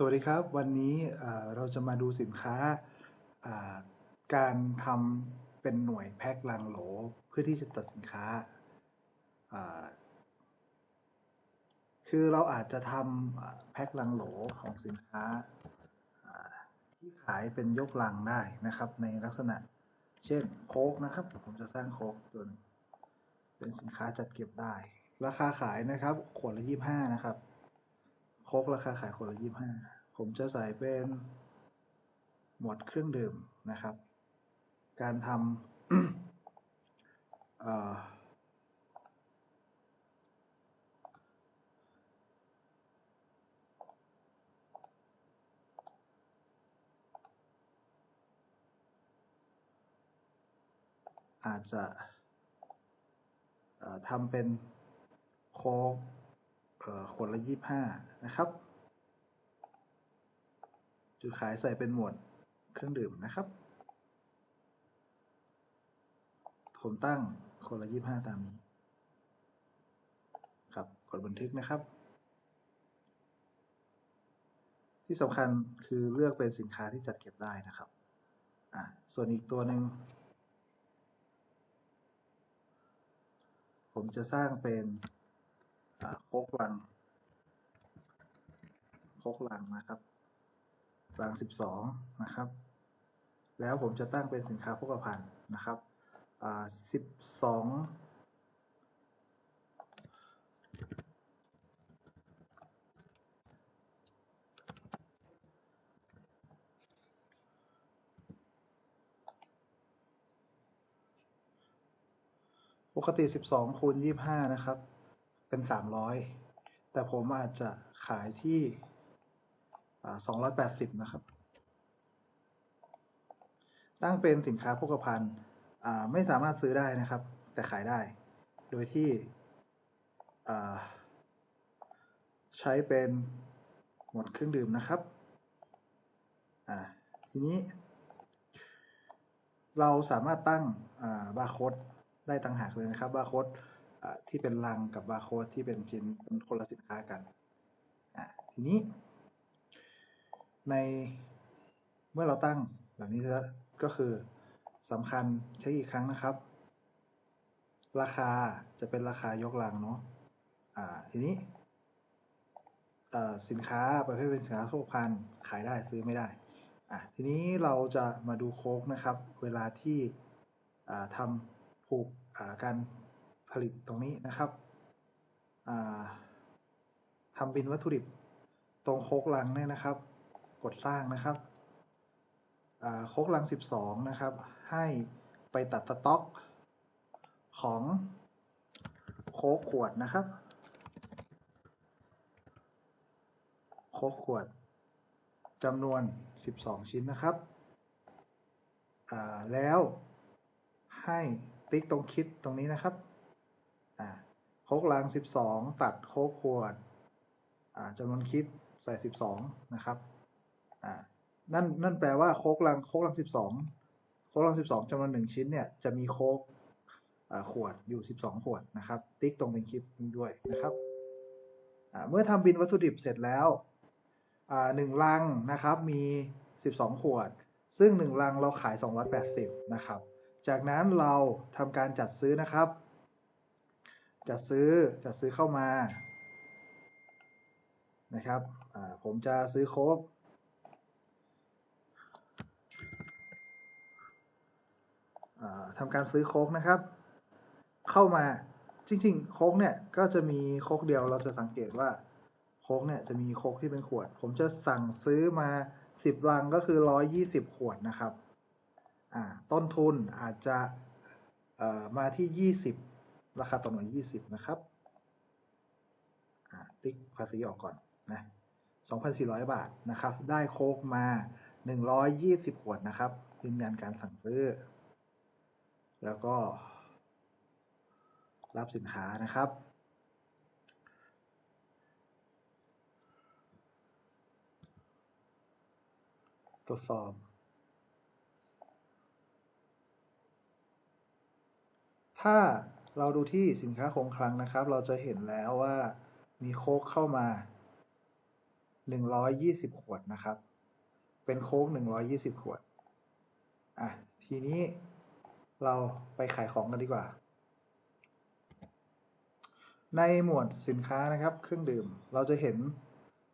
สวัสดีครับ วันนี้เราจะมาดูสินค้าการทำเป็นหน่วยแพ็คลังโหลเพื่อที่จะตัดสินค้า คือเราอาจจะทำแพ็คลังโหลของสินค้าที่ขายเป็นยกลังได้นะครับ ในลักษณะเช่นโค้กนะครับ ผมจะสร้างโค้กตัวนึงเป็นสินค้าจัดเก็บได้ ราคาขายนะครับ ขวดละยี่ห้านะครับ โค้กราคาขายคนละยี่ห้าผมจะใส่เป็นหมวดเครื่องดื่มนะครับ การทำอาจจะทำเป็นโค้กเอ่อ ขวดละยี่ห้านะครับ จุดขายใส่เป็นหมวดเครื่องดื่มนะครับ ผมตั้งคนละยี่ห้าตามนี้ ครับ กดบันทึกนะครับ ที่สำคัญคือเลือกเป็นสินค้าที่จัดเก็บได้นะครับอะส่วนอีกตัวหนึ่งผมจะสร้างเป็น โคกลัง โคกลังนะครับลังสิบสองนะครับ แล้วผมจะตั้งเป็นสินค้าโภคภัณฑ์นะครับอ่าสิบสองปกติสิบสองคูณยี่ห้านะครับ เป็นสามร้อยแต่ผมอาจจะขายที่สองร้อยแปดสิบนะครับ ตั้งเป็นสินค้าโภคภัณฑ์ไม่สามารถซื้อได้นะครับ แต่ขายได้ โดยที่ใช้เป็นหมวดเครื่องดื่มนะครับทีนี้ เราสามารถตั้งบาร์โค้ดได้ต่างหากเลยนะครับบาร์โค้ด ที่เป็นลังกับบาร์โค้ดที่เป็นชิ้นเป็นคนละสินค้ากันทีนี้ ในเมื่อเราตั้งแบบนี้ก็คือสำคัญเช็คอีกครั้งนะครับ ราคาจะเป็นราคายกลังเนาะอ่าทีนี้สินค้าประเภทเป็นสินค้าทั่วพันขายได้ซื้อไม่ได้อะทีนี้เราจะมาดูโค้กนะครับ เวลาที่ทำผูกการ ผลิตตรงนี้นะครับทำบินวัตถุดิบตรงโคกลังเนี่ยนะครับ กดสร้างนะครับโคกลัง 12 นะครับ ให้ไปตัดสต็อกของโคกขวดนะครับ โคกขวดจำนวน 12 ชิ้นนะครับ แล้วให้ติ๊กตรงคิดตรงนี้นะครับ โคกลัง12 ตัดโคกขวดจำนวนคิดใส่ 12 นะครับนั่นนั่นแปลว่าโคกลังโคกลัง 12 โคกลัง 12จำนวน1ชิ้นเนี่ยจะมีโคกขวดอยู่ 12 ขวดนะครับ ติ๊กตรงเป็นคิดนี้ด้วยนะครับเมื่อทำบินวัตถุดิบเสร็จแล้วหนึ่งลังนะครับมี 12 ขวด ซึ่ง 1 ลังเราขาย 280 นะครับ จากนั้นเราทำการจัดซื้อนะครับ จัดซื้อจัดซื้อเข้ามานะครับผมจะซื้อโค้กทำการซื้อโค้กนะครับ เข้ามาจริงๆ โค้กเนี่ยก็จะมีโค้กเดียวเราจะสังเกตว่าโค้กเนี่ยจะมีโค้กที่เป็นขวด ผมจะสั่งซื้อมา 10 ลังก็คือ 120 ขวดนะครับต้นทุนอาจจะมาที่ 20 ราคาต่อหน่วย 20 นะครับติ๊กภาษีออกก่อนนะ2,400 บาทนะครับ ได้โคกมา 120 ขวดนะครับยืนยันการสั่งซื้อ แล้วก็รับสินค้านะครับ ตรวจสอบ ถ้า เราดูที่สินค้าคงคลังนะครับ เราจะเห็นแล้วว่ามีโค้กเข้ามาหนึ่งร้อยยี่สิบขวดนะครับ เป็นโค้กหนึ่งร้อยยี่สิบขวด อะ ทีนี้เราไปขายของกันดีกว่า ในหมวดสินค้านะครับ เครื่องดื่ม เราจะเห็น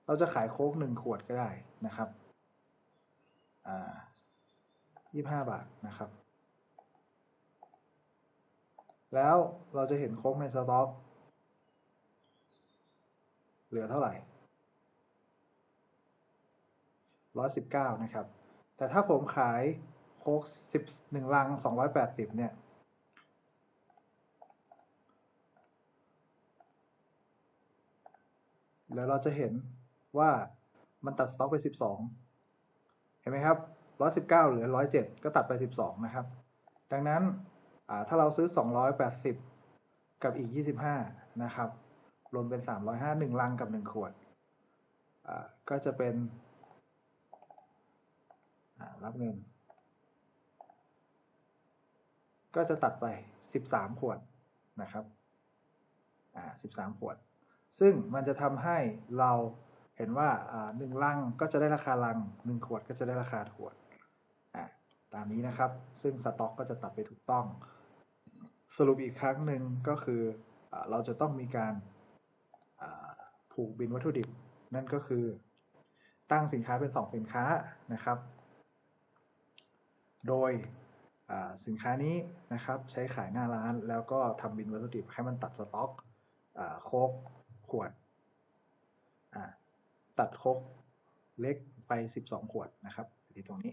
เราจะขายโค้กหนึ่งขวดก็ได้นะครับ อ่ายี่ห้าบาทนะครับ แล้วเราจะเห็นโค้กในสต็อกเหลือเท่าไหร่ร้อยสิบเก้านะครับ แต่ถ้าผมขายโค้กสิบหนึ่งลังสองร้อยแปดสิบเนี่ย แล้วเราจะเห็นว่ามันตัดสต็อกไปสิบสองเห็นไหมครับร้อยสิบเก้าเหลือร้อยเจ็ดก็ตัดไปสิบสองนะครับ ดังนั้น ถ้าเราซื้อสองร้อยแปดสิบกับอีกยี่สิบห้านะครับ รวมเป็นสามร้อยห้าหนึ่งลังกับหนึ่งขวด ก็จะเป็นรับเงิน ก็จะตัดไปสิบสามขวดนะครับอ่าสิบสามขวด ซึ่งมันจะทำให้เราเห็นว่าหนึ่งลังก็จะได้ราคาลังหนึ่งขวดก็จะได้ราคาขวดตามนี้นะครับ ซึ่งสต็อกก็จะตัดไปถูกต้อง สรุปอีกครั้งหนึ่งก็คืออเราจะต้องมีการผูกบินวัตถุดิบ นั่นก็คือตั้งสินค้าเป็น 2 สินค้านะครับ โดยสินค้านี้นะครับใช้ขายหน้าร้านแล้วก็ทำบินวัตถุดิบให้มันตัดสต็อกโคกขวดตัดโคกเล็กไป 12 ขวดนะครับที่ตรงนี้